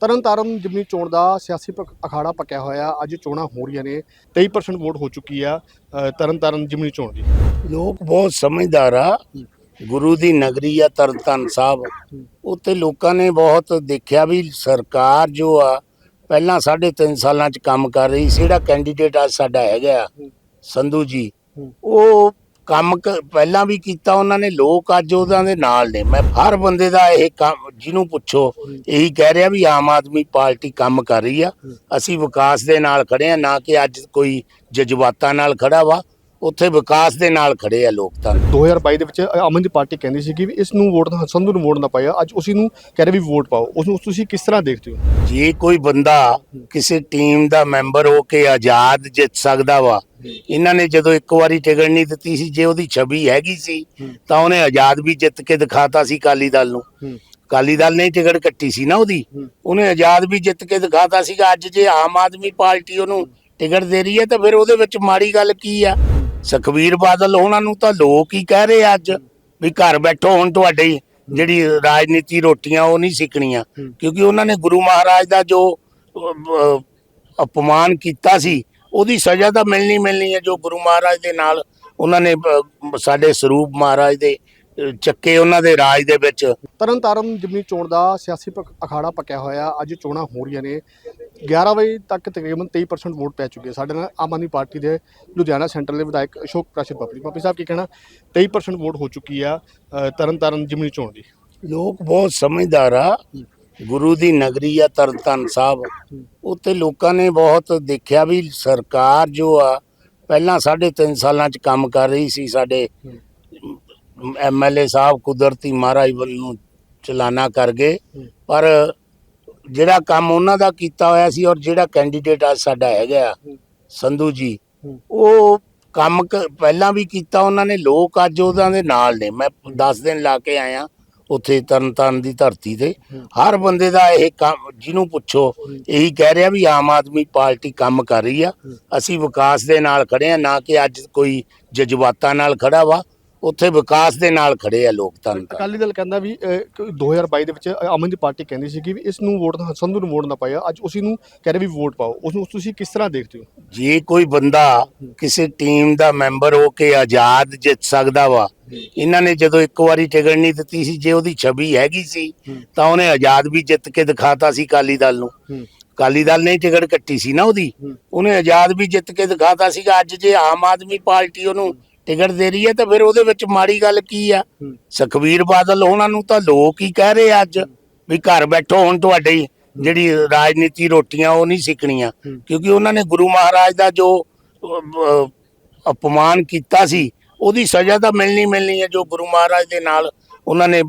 ਤਰਨਤਾਰਨ ਜਿਮਨੀ ਚੋਣ ਦਾ ਸਿਆਸੀ ਅਖਾੜਾ ਪੱਕਿਆ ਹੋਇਆ ਅੱਜ ਚੋਣਾਂ ਹੋ ਰਹੀਆਂ ਨੇ 23% ਵੋਟ ਹੋ ਚੁੱਕੀ ਆ ਤਰਨਤਾਰਨ ਜਿਮਨੀ ਚੋਣ ਦੀ। ਲੋਕ ਬਹੁਤ ਸਮਝਦਾਰ ਆ। ਗੁਰੂ ਦੀ ਨਗਰੀ ਆ ਤਰਨਤਾਰਨ ਸਾਹਿਬ। ਉੱਥੇ ਲੋਕਾਂ ਨੇ ਬਹੁਤ ਦੇਖਿਆ ਵੀ ਸਰਕਾਰ ਜੋ ਆ ਪਹਿਲਾਂ 3.5 ਸਾਲਾਂ ਚ ਕੰਮ ਕਰ ਰਹੀ ਸੀ। ਜਿਹੜਾ ਕੈਂਡੀਡੇਟ ਆ ਸਾਡਾ ਹੈਗਾ ਸੰਧੂ ਜੀ। ਉਹ ਕੰਮ ਪਹਿਲਾਂ ਵੀ ਕੀਤਾ ਉਹਨਾਂ ਨੇ, ਲੋਕ ਅੱਜ ਉਹਨਾਂ ਦੇ ਨਾਲ ਨੇ। ਮੈਂ ਹਰ ਬੰਦੇ ਦਾ ਇਹ ਕੰਮ, ਜਿਹਨੂੰ ਪੁੱਛੋ, ਇਹੀ ਕਹਿ ਰਿਹਾ ਵੀ ਆਮ ਆਦਮੀ ਪਾਰਟੀ ਕੰਮ ਕਰ ਰਹੀ ਆ। ਅਸੀਂ ਵਿਕਾਸ ਦੇ ਨਾਲ ਖੜੇ ਆ, ਨਾ ਕਿ ਅੱਜ ਕੋਈ ਜਜ਼ਬਾਤਾਂ ਨਾਲ ਖੜਾ ਵਾ। ਉੱਥੇ ਵਿਕਾਸ ਦੇ ਨਾਲ ਖੜੇ ਆ ਲੋਕ ਤਾਂ 2022 ਦੇ ਵਿੱਚ ਅਮਨ ਦੀ ਪਾਰਟੀ ਕਹਿੰਦੀ ਸੀ ਕਿ ਵੀ ਇਸ ਨੂੰ ਵੋਟ ਨਾ ਸੰਧੂ ਨੂੰ ਵੋਟ ਨਾ ਪਾਇਆ। ਅੱਜ ਉਸੇ ਨੂੰ ਕਹਿ ਰਹੇ ਵੀ ਵੋਟ ਪਾਓ। ਉਸ ਨੂੰ ਤੁਸੀਂ ਕਿਸ ਤਰ੍ਹਾਂ ਦੇਖਦੇ ਹੋ? ਜੇ ਕੋਈ ਬੰਦਾ ਕਿਸੇ ਟੀਮ ਦਾ ਮੈਂਬਰ ਹੋ ਕੇ ਆਜ਼ਾਦ ਜਿੱਤ ਸਕਦਾ ਵਾ ਇਹਨਾਂ ਨੇ ਜਦੋਂ ਇੱਕ ਵਾਰੀ ਟਿਕਟ ਨਹੀਂ ਦਿੱਤੀ ਸੀ ਜੇ ਉਹਦੀ ਛਵੀ ਹੈਗੀ ਸੀ ਤਾਂ ਉਹਨੇ ਆਜ਼ਾਦ ਵੀ ਜਿੱਤ ਕੇ ਦਿਖਾਤਾ ਸੀ ਕਾਲੀ ਦਲ ਨੂੰ। ਕਾਲੀ ਦਲ ਨੇ ਟਿਕਟ ਕੱਟੀ ਸੀ ਨਾ ਉਹਦੀ। ਉਹਨੇ ਆਜ਼ਾਦ ਵੀ ਜਿੱਤ ਕੇ ਦਿਖਾਤਾ ਸੀਗਾ। ਅੱਜ ਜੇ ਆਮ ਆਦਮੀ ਪਾਰਟੀ ਉਹਨੂੰ ਟਿਕਟ ਦੇ ਰਹੀ ਹੈ ਤਾਂ ਫਿਰ ਉਹਦੇ ਵਿੱਚ ਮਾੜੀ ਗੱਲ ਕੀ ਆ? ਸੁਖਬੀਰ ਬਾਦਲ ਉਹਨਾਂ ਨੂੰ ਤਾਂ ਲੋਕ ਹੀ ਕਹਿ ਰਹੇ ਅੱਜ ਵੀ ਘਰ ਬੈਠੋ ਹੁਣ ਤੁਹਾਡੇ ਜਿਹੜੀ ਰਾਜਨੀਤੀ ਰੋਟੀਆਂ ਉਹ ਨਹੀਂ ਸਿੱਕਣੀਆਂ। ਹੂੰ। ਕਿਉਂਕਿ ਉਹਨਾਂ ਨੇ ਗੁਰੂ ਮਹਾਰਾਜ ਦਾ ਜੋ ਅਪਮਾਨ ਕੀਤਾ ਸੀ ਉਹਦੀ ਸਜ਼ਾ ਤਾਂ ਮਿਲਣੀ ਮਿਲਣੀ ਹੈ ਜੋ ਗੁਰੂ ਮਹਾਰਾਜ ਦੇ ਨਾਲ ਉਹਨਾਂ ਨੇ ਸਾਡੇ ਸਰੂਪ ਮਹਾਰਾਜ ਦੇ ਚੱਕੇ ਉਹਨਾਂ ਦੇ ਰਾਜ ਦੇ ਵਿੱਚ। ਤਰਨਤਾਰਨ ਜਿਮਨੀ ਚੋਣ ਦਾ ਸਿਆਸੀ ਅਖਾੜਾ ਪੱਕਿਆ ਹੋਇਆ ਅੱਜ ਚੋਣਾਂ ਹੋ ਰਹੀਆਂ ਨੇ। 11 ਵਜੇ ਤੱਕ ਤਕਰੀਬਨ 23% ਵੋਟ ਪੈ ਚੁੱਕੀ ਹੈ। ਸਾਡੇ ਨਾਲ ਆਮ ਆਦਮੀ ਪਾਰਟੀ ਦੇ ਲੁਧਿਆਣਾ ਸੈਂਟਰ ਦੇ ਵਿਧਾਇਕ ਅਸ਼ੋਕ ਪ੍ਰਾਸ਼ਰ ਪਪਲੀ ਪਪਲੀ ਸਾਹਿਬ, ਕੀ ਕਹਿਣਾ? 23% ਵੋਟ ਹੋ ਚੁੱਕੀ ਆ ਤਰਨਤਾਰਨ ਜਿਮਨੀ ਚੋਣ ਦੀ। ਲੋਕ ਬਹੁਤ ਸਮਝਦਾਰ ਆ। ਗੁਰੂ ਦੀ ਨਗਰੀ ਆ, ਤਰਨਤਾਰਨ ਸਾਹਿਬ। ਉੱਥੇ ਲੋਕਾਂ ਨੇ ਬਹੁਤ ਦੇਖਿਆ ਵੀ ਸਰਕਾਰ ਜੋ ਆ, ਪਹਿਲਾਂ 3.5 ਸਾਲਾਂ ਚ ਕੰਮ ਕਰ ਰਹੀ ਸੀ ਸਾਡੇ ਐਮਐਲਏ ਸਾਹਿਬ ਕੁਦਰਤੀ ਮਹਾਰਾਜ ਵੱਲ ਨੂੰ ਚਲਾਨਾ ਕਰ ਗਏ। ਪਰ ਜਿਹੜਾ ਕੰਮ ਉਹਨਾਂ ਦਾ ਕੀਤਾ ਹੋਇਆ ਸੀ ਔਰ ਜਿਹੜਾ ਕੈਂਡੀਡੇਟ ਆ ਸਾਡਾ ਹੈਗਾ ਆ, ਸੰਧੂ ਜੀ ਹੂੰ। ਉਹ ਕੰਮ ਕ- ਪਹਿਲਾਂ ਵੀ ਕੀਤਾ ਉਹਨਾਂ ਨੇ ਲੋਕ ਅੱਜ ਉਹਨਾਂ ਦੇ ਨਾਲ ਨੇ। ਮੈਂ 10 ਦਿਨ ਲਾ ਕੇ ਆਇਆ ਉੱਥੇ ਤਰਨਤਾਰਨ ਦੀ ਧਰਤੀ ਤੇ। ਹਰ ਬੰਦੇ ਦਾ ਇਹ ਕੰਮ ਜਿਹਨੂੰ ਪੁੱਛੋ ਇਹੀ ਕਹਿ ਰਿਹਾ ਵੀ ਆਮ ਆਦਮੀ ਪਾਰਟੀ ਕੰਮ ਕਰ ਰਹੀ ਆ। ਅਸੀਂ ਵਿਕਾਸ ਦੇ ਨਾਲ ਖੜੇ ਆ ਨਾ ਕਿ ਅੱਜ ਕੋਈ ਜਜ਼ਬਾਤਾਂ ਨਾਲ ਖੜਾ ਵਾ। ਉੱਥੇ ਵਿਕਾਸ ਦੇ ਨਾਲ ਖੜੇ ਆ ਲੋਕ ਤਾਂ ਅਕਾਲੀ ਦਲ ਕਹਿੰਦਾ ਵੀ ਅ, ਕਿ 2022 ਦੇ ਵਿੱਚ ਅਮਨ ਦੀ ਪਾਰਟੀ ਕਹਿੰਦੀ ਸੀ ਕਿ ਵੀ ਇਸ ਨੂੰ ਵੋਟ ਨਾ ਸੰਧੂ ਨੂੰ ਵੋਟ ਨਾ ਪਾਇਆ। ਅੱਜ ਉਸੇ ਨੂੰ ਕਹਿ ਰਹੇ ਵੀ ਵੋਟ ਪਾਓ। ਉਸ ਨੂੰ ਤੁਸੀਂ ਕਿਸ ਤਰ੍ਹਾਂ ਦੇਖਦੇ ਹੋ? ਜੇ ਕੋਈ ਬੰਦਾ ਕਿਸੇ ਟੀਮ ਦਾ ਮੈਂਬਰ ਹੋ ਕੇ ਆਜ਼ਾਦ ਜਿੱਤ ਸਕਦਾ ਵਾ ਇਹਨਾਂ ਨੇ ਜਦੋਂ ਇੱਕ ਵਾਰੀ ਟਿਕਟ ਨਹੀਂ ਦਿੱਤੀ ਸੀ ਜੇ ਉਹਦੀ ਛਵੀ ਹੈਗੀ ਸੀ ਤਾਂ ਉਹਨੇ ਆਜ਼ਾਦ ਵੀ ਜਿੱਤ ਕੇ ਦਿਖਾਤਾ ਸੀ ਕਾਲੀ ਦਲ ਨੂੰ। ਕਾਲੀ ਦਲ ਨੇ ਟਿਕਟ ਕੱਟੀ ਸੀ ਨਾ ਉਹਦੀ। ਉਹਨੇ ਆਜ਼ਾਦ ਵੀ ਜਿੱਤ ਕੇ ਦਿਖਾਤਾ ਸੀਗਾ। ਅੱਜ ਜੇ ਆਮ ਆਦਮੀ ਪਾਰਟੀ ਉਹਨੂੰ ਟਿਕਟ ਦੇ ਰਹੀ ਹੈ ਤਾਂ ਫਿਰ ਉਹਦੇ ਵਿੱਚ ਮਾੜੀ ਗੱਲ ਕੀ ਆ? ਸੁਖਬੀਰ ਬਾਦਲ ਉਹਨਾਂ ਨੂੰ ਤਾਂ ਲੋਕ ਹੀ ਕਹਿ ਰਹੇ ਅੱਜ ਵੀ ਘਰ ਬੈਠੋ ਹੁਣ ਤੁਹਾਡੇ ਜਿਹੜੀ ਰਾਜਨੀਤੀ ਰੋਟੀਆਂ ਉਹ ਨਹੀਂ ਸਿੱਕਣੀਆਂ ਕਿਉਂਕਿ ਉਹਨਾਂ ਨੇ ਗੁਰੂ ਮਹਾਰਾਜ ਦਾ ਜੋ ਅਪਮਾਨ ਕੀਤਾ ਸੀ ਉਹਦੀ ਸਜ਼ਾ ਤਾਂ ਮਿਲਣੀ ਮਿਲਣੀ ਹੈ ਜੋ ਗੁਰੂ ਮਹਾਰਾਜ ਦੇ ਨਾਲ ਉਹਨਾਂ ਨੇ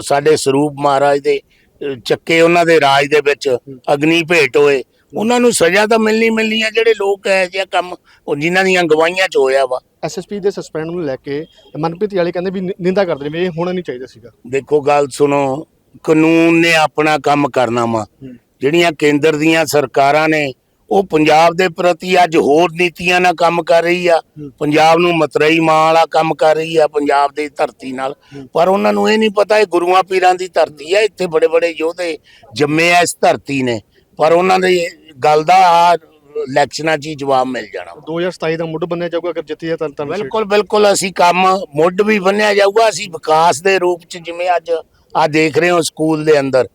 ਸਾਡੇ ਸਰੂਪ ਮਹਾਰਾਜ ਦੇ ਚੱਕੇ ਉਹਨਾਂ ਦੇ ਰਾਜ ਦੇ ਵਿੱਚ ਅਗਨੀ ਭੇਟ ਹੋਏ। ਉਹਨਾਂ ਨੂੰ ਸਜ਼ਾ ਤਾਂ ਮਿਲਣੀ ਮਿਲਣੀ ਹੈ ਜਿਹੜੇ ਲੋਕ ਇਹ ਜਿਹਾ ਕੰਮ ਉਹ ਜਿਨ੍ਹਾਂ ਦੀਆਂ ਗਵਾਹੀਆਂ ਚ ਹੋਇਆ ਵਾ। ਐਸਐਸਪੀ ਦੇ ਸਸਪੈਂਡ ਨੂੰ ਲੈ ਕੇ ਮਨਪ੍ਰੀਤ ਵਾਲੇ ਕਹਿੰਦੇ ਵੀ ਨਿੰਦਾ ਕਰਦੇ ਨੇ ਵੀ ਇਹ ਹੋਣਾ ਨਹੀਂ ਚਾਹੀਦਾ ਸੀਗਾ। ਦੇਖੋ ਗੱਲ ਸੁਣੋ ਕਾਨੂੰਨ ਨੇ ਆਪਣਾ ਕੰਮ ਕਰਨਾ ਵਾ। ਜਿਹੜੀਆਂ ਕੇਂਦਰ ਦੀਆਂ ਸਰਕਾਰਾਂ ਨੇ ਉਹ ਪੰਜਾਬ ਦੇ ਪ੍ਰਤੀ ਅੱਜ ਹੋਰ ਨੀਤੀਆਂ ਨਾਲ ਕੰਮ ਕਰ ਰਹੀ ਆ। ਪੰਜਾਬ ਨੂੰ ਮਤਰਈ ਮਾਂ ਵਾਲਾ ਕੰਮ ਕਰ ਰਹੀ ਆ ਪੰਜਾਬ ਦੀ ਧਰਤੀ ਨਾਲ। ਪਰ ਉਹਨਾਂ ਨੂੰ ਇਹ ਨਹੀਂ ਪਤਾ ਇਹ ਗੁਰੂਆਂ ਪੀਰਾਂ ਦੀ ਧਰਤੀ ਆ ਇੱਥੇ ਬੜੇ ਬੜੇ ਯੋਧੇ ਜੰਮੇ ਆ ਇਸ ਧਰਤੀ ਨੇ। ਪਰ ਉਹਨਾਂ ਦੀ ਗੱਲ ਦਾ ਆ ਇਲੈਕਸ਼ਨਾਂ 'ਚ ਹੀ ਜਵਾਬ ਮਿਲ ਜਾਣਾ 2027 ਦਾ ਮੁੱਢ ਬੰਨਿਆ ਜਾਊਗਾ ਅਗਰ ਜਿੱਤੀ ਹੈ ਤਾਂ ਤਾਂ ਬਿਲਕੁਲ ਬਿਲਕੁਲ ਅਸੀਂ ਕੰਮ ਮੁੱਢ ਵੀ ਬੰਨਿਆ ਜਾਊਗਾ ਅਸੀਂ ਵਿਕਾਸ ਦੇ ਰੂਪ ਚ ਜਿਵੇਂ ਅੱਜ ਆ ਦੇਖ ਰਹੇ ਹੋ ਸਕੂਲ ਦੇ ਅੰਦਰ।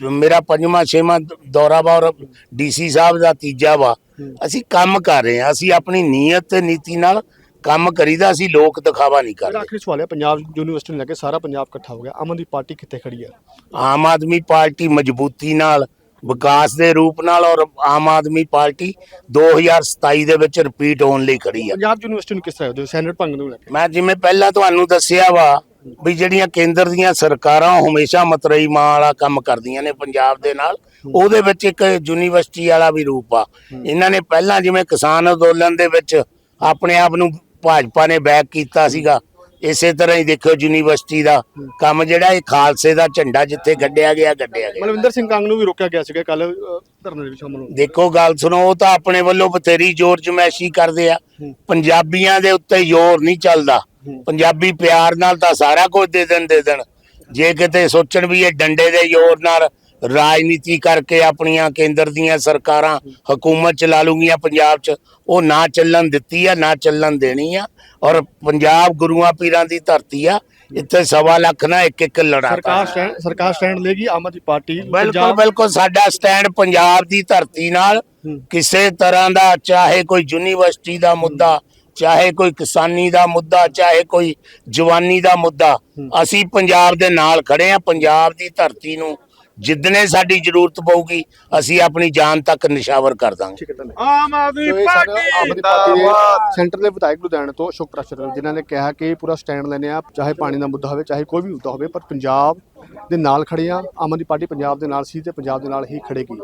ਜੋ ਮੇਰਾ ਪੰਜਵਾਂ ਛੇਵਾਂ ਦੌਰਾ ਵਾ ਔਰ ਡੀਸੀ ਸਾਹਿਬ ਦਾ ਤੀਜਾ ਵਾ। ਅਸੀਂ ਕੰਮ ਕਰ ਰਹੇ ਹਾਂ ਅਸੀਂ ਆਪਣੀ ਨੀਅਤ ਤੇ ਨੀਤੀ ਨਾਲ ਕੰਮ ਕਰੀਦਾ ਅਸੀਂ ਲੋਕ ਦਿਖਾਵਾ ਨਹੀਂ ਕਰਦੇ। ਆਖਰੀ ਸਵਾਲ ਹੈ ਪੰਜਾਬ ਯੂਨੀਵਰਸਿਟੀ ਨੂੰ ਲੈ ਕੇ ਸਾਰਾ ਪੰਜਾਬ ਇਕੱਠਾ ਹੋ ਗਿਆ ਅਮਨ ਦੀ ਪਾਰਟੀ ਕਿੱਥੇ ਖੜੀ ਹੈ? ਆਮ ਆਦਮੀ ਪਾਰਟੀ ਮਜ਼ਬੂਤੀ ਨਾਲ ਵਿਕਾਸ ਦੇ ਰੂਪ ਨਾਲ ਔਰ ਆਮ ਆਦਮੀ ਪਾਰਟੀ 2027 ਦੇ ਵਿੱਚ ਰਿਪੀਟ ਹੋਣ ਲਈ ਖੜੀ ਆ। ਪੰਜਾਬ ਯੂਨੀਵਰਸਿਟੀ ਨੂੰ ਕਿਸ ਤਰ੍ਹਾਂ ਦੇ ਸੈਨੇਟ ਭੰਗ ਨੂੰ ਲੈ ਕੇ? ਮੈਂ ਜਿਵੇਂ ਪਹਿਲਾਂ ਤੁਹਾਨੂੰ ਦੱਸਿਆ ਵਾ ਵੀ ਜਿਹੜੀਆਂ ਕੇਂਦਰ ਦੀਆਂ ਸਰਕਾਰਾਂ ਹਮੇਸ਼ਾ ਮਤਰਈ ਮਾਂ ਵਾਲਾ ਕੰਮ ਕਰਦੀਆਂ ਨੇ ਪੰਜਾਬ ਦੇ ਨਾਲ ਉਹਦੇ ਵਿੱਚ ਇੱਕ ਯੂਨੀਵਰਸਿਟੀ ਵਾਲਾ ਵੀ ਰੂਪ ਆ। ਇਹਨਾਂ ਨੇ ਪਹਿਲਾਂ ਜਿਵੇਂ ਕਿਸਾਨ ਅੰਦੋਲਨ ਦੇ ਵਿੱਚ ਆਪਣੇ ਆਪ ਨੂੰ ਭਾਜਪਾ ਨੇ ਬੈਕ ਕੀਤਾ ਸੀਗਾ ਇਸੇ ਤਰ੍ਹਾਂ ਹੀ ਦੇਖਿਓ ਯੂਨੀਵਰਸਿਟੀ ਦਾ ਕੰਮ ਜਿਹੜਾ ਇਹ ਖਾਲਸੇ ਦਾ ਝੰਡਾ ਜਿੱਥੇ ਗੱਡਿਆ ਗਿਆ ਗੱਡਿਆ ਗਿਆ। ਮਲਵਿੰਦਰ ਸਿੰਘ ਕੰਗ ਨੂੰ ਵੀ ਰੋਕਿਆ ਗਿਆ ਸੀਗਾ ਕੱਲ ਧਰਨੇ ਦੇ ਵਿੱਚ ਸ਼ਾਮਲ ਹੋਣ। ਦੇਖੋ ਗੱਲ ਸੁਣੋ ਉਹ ਤਾਂ ਆਪਣੇ ਵੱਲੋਂ ਬਥੇਰੀ ਜ਼ੋਰ ਜਮੈਸ਼ੀ ਕਰਦੇ ਆ। ਪੰਜਾਬੀਆਂ ਦੇ ਉੱਤੇ ਜ਼ੋਰ ਨਹੀਂ ਚੱਲਦਾ। ਪੰਜਾਬੀ ਪਿਆਰ ਨਾਲ ਤਾਂ ਸਾਰਾ ਕੁਝ ਦੇ ਦੇਣ ਦੇ ਦੇਣ। ਜੇ ਕਿਤੇ ਸੋਚਣ ਵੀ ਇਹ ਡੰਡੇ ਦੇ ਜ਼ੋਰ ਨਾਲ ਰਾਜਨੀਤੀ ਕਰਕੇ ਆਪਣੀਆਂ ਕੇਂਦਰ ਦੀਆਂ ਸਰਕਾਰਾਂ ਹਕੂਮਤ ਚਲਾ ਲੂਗੀਆਂ ਪੰਜਾਬ 'ਚ ਉਹ ਨਾ ਚੱਲਣ ਦਿੱਤੀ ਆ ਨਾ ਚੱਲਣ ਦੇਣੀ ਆ ਔਰ ਪੰਜਾਬ ਗੁਰੂਆਂ ਪੀਰਾਂ ਦੀ ਧਰਤੀ ਆ ਇੱਥੇ ਸਵਾ ਲੱਖ ਨਾ ਇੱਕ ਇੱਕ ਲੜਾਕਾ ਸਰਕਾਰ ਸਟੈਂਡ ਸਰਕਾਰ ਸਟੈਂਡ ਲੇਗੀ ਆਮ ਆਦਮੀ ਪਾਰਟੀ ਬਿਲਕੁਲ ਬਿਲਕੁਲ ਸਾਡਾ ਸਟੈਂਡ ਪੰਜਾਬ ਦੀ ਧਰਤੀ ਨਾਲ। ਕਿਸੇ ਤਰ੍ਹਾਂ ਦਾ ਚਾਹੇ ਕੋਈ ਯੂਨੀਵਰਸਿਟੀ ਦਾ ਮੁੱਦਾ ਚਾਹੇ ਕੋਈ ਕਿਸਾਨੀ ਦਾ ਮੁੱਦਾ ਚਾਹੇ ਕੋਈ ਜਵਾਨੀ ਦਾ ਮੁੱਦਾ ਅਸੀਂ ਪੰਜਾਬ ਦੇ ਨਾਲ ਖੜੇ ਆ ਪੰਜਾਬ ਦੀ ਧਰਤੀ ਨੂੰ ਜਿੱਦਨੇ ਸਾਡੀ ਜ਼ਰੂਰਤ ਪਊਗੀ ਅਸੀਂ ਆਪਣੀ ਜਾਨ ਤੱਕ ਨਿਸ਼ਾਵਰ ਕਰ ਦਾਂਗੇ। ਠੀਕ ਹੈ ਧੰਨਵਾਦ। ਆਮ ਆਦਮੀ ਸੋ ਇਹ ਸਾਡੇ ਆਮ ਪਾਰਟੀ ਆਦਮੀ ਪਾਰਟੀ ਦੇ ਸੈਂਟਰ ਦੇ ਵਿਧਾਇਕ ਲੁਧਿਆਣਾ ਤੋਂ ਅਸ਼ੋਕ ਪ੍ਰਸ਼ਰ ਜਿਨ੍ਹਾਂ ਨੇ ਕਿਹਾ ਕਿ ਪੂਰਾ ਸਟੈਂਡ ਲੈਨੇ ਆ ਚਾਹੇ ਪਾਣੀ ਦਾ ਮੁੱਦਾ ਹੋਵੇ ਚਾਹੇ ਕੋਈ ਵੀ ਮੁੱਦਾ ਹੋਵੇ ਪਰ ਪੰਜਾਬ ਦੇ ਨਾਲ ਖੜੇ ਆ ਆਮ ਆਦਮੀ ਪਾਰਟੀ ਪੰਜਾਬ ਦੇ ਨਾਲ ਸੀ ਤੇ ਪੰਜਾਬ ਦੇ ਨਾਲ ਹੀ ਖੜੇਗੀ